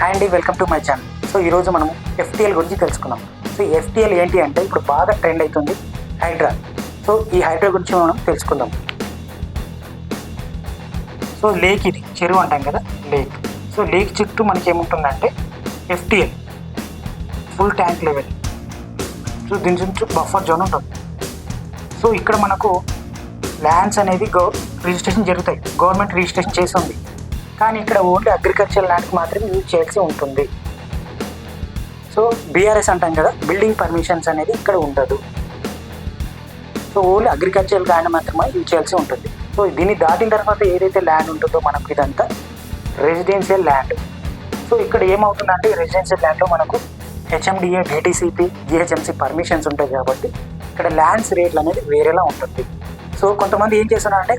Hi welcome to my channel so ఈరోజు మనం FTL గురించి తెలుసుకుందాం. సో ఎఫ్టీఎల్ ఏంటి అంటే ఇప్పుడు బాగా ట్రెండ్ అవుతుంది హైడ్రా సో ఈ హైడ్రా గురించి మనం తెలుసుకుందాం. సో లేక్ ఇది చెరువు అంటాం కదా లేక్ సో లేక్ చుట్టూ మనకి ఏముంటుందంటే FTL full tank level so దీని చుట్టూ బఫర్ జోన్ ఉంటుంది. సో ఇక్కడ మనకు ల్యాండ్స్ అనేది గవ రిజిస్ట్రేషన్ జరుగుతాయి. గవర్నమెంట్ రిజిస్ట్రేషన్ చేస్తుంది కానీ ఇక్కడ ఓన్లీ అగ్రికల్చర్ ల్యాండ్కి మాత్రమే యూజ్ చేయాల్సి ఉంటుంది. సో బీఆర్ఎస్ అంటాం కదా బిల్డింగ్ పర్మిషన్స్ అనేది ఇక్కడ ఉండదు. సో ఓన్లీ అగ్రికల్చర్ ల్యాండ్ మాత్రమే యూజ్ చేయాల్సి ఉంటుంది. సో దీన్ని దాటిన తర్వాత ఏదైతే ల్యాండ్ ఉంటుందో మనకు ఇదంతా రెసిడెన్షియల్ ల్యాండ్ సో ఇక్కడ ఏమవుతుందంటే రెసిడెన్షియల్ ల్యాండ్లో మనకు హెచ్ఎండిఏ డిటీసీపీ జిహెచ్ఎంసీ పర్మిషన్స్ ఉంటాయి కాబట్టి ఇక్కడ ల్యాండ్స్ రేట్లు అనేది వేరేలా ఉంటుంది. సో కొంతమంది ఏం చేస్తున్నారంటే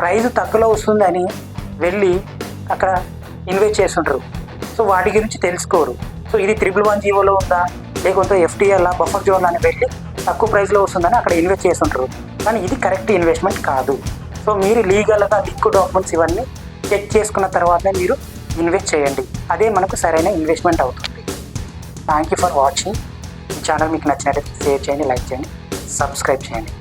ప్రైస్ తక్కువలో వస్తుందని వెళ్ళి అక్కడ ఇన్వెస్ట్ చేస్తుంటారు. సో వాటి గురించి తెలుసుకోరు. సో ఇది త్రిబుల్ వన్ జీవోలో ఉందా? లేకుంటే ఎఫ్టీఎల్ బఫర్ జోన్ అని వెళ్ళి తక్కువ ప్రైస్లో వస్తుందని అక్కడ ఇన్వెస్ట్ చేస్తుంటారు. కానీ ఇది కరెక్ట్ ఇన్వెస్ట్మెంట్ కాదు. సో మీరు లీగల్గా లిక్విడ్ డాక్యుమెంట్స్ ఇవన్నీ చెక్ చేసుకున్న తర్వాతనే మీరు ఇన్వెస్ట్ చేయండి. అదే మనకు సరైన ఇన్వెస్ట్మెంట్ అవుతుంది. థ్యాంక్ యూ ఫర్ వాచింగ్ ఈ ఛానల్ మీకు నచ్చినట్లయితే షేర్ చేయండి లైక్ చేయండి సబ్స్క్రైబ్ చేయండి.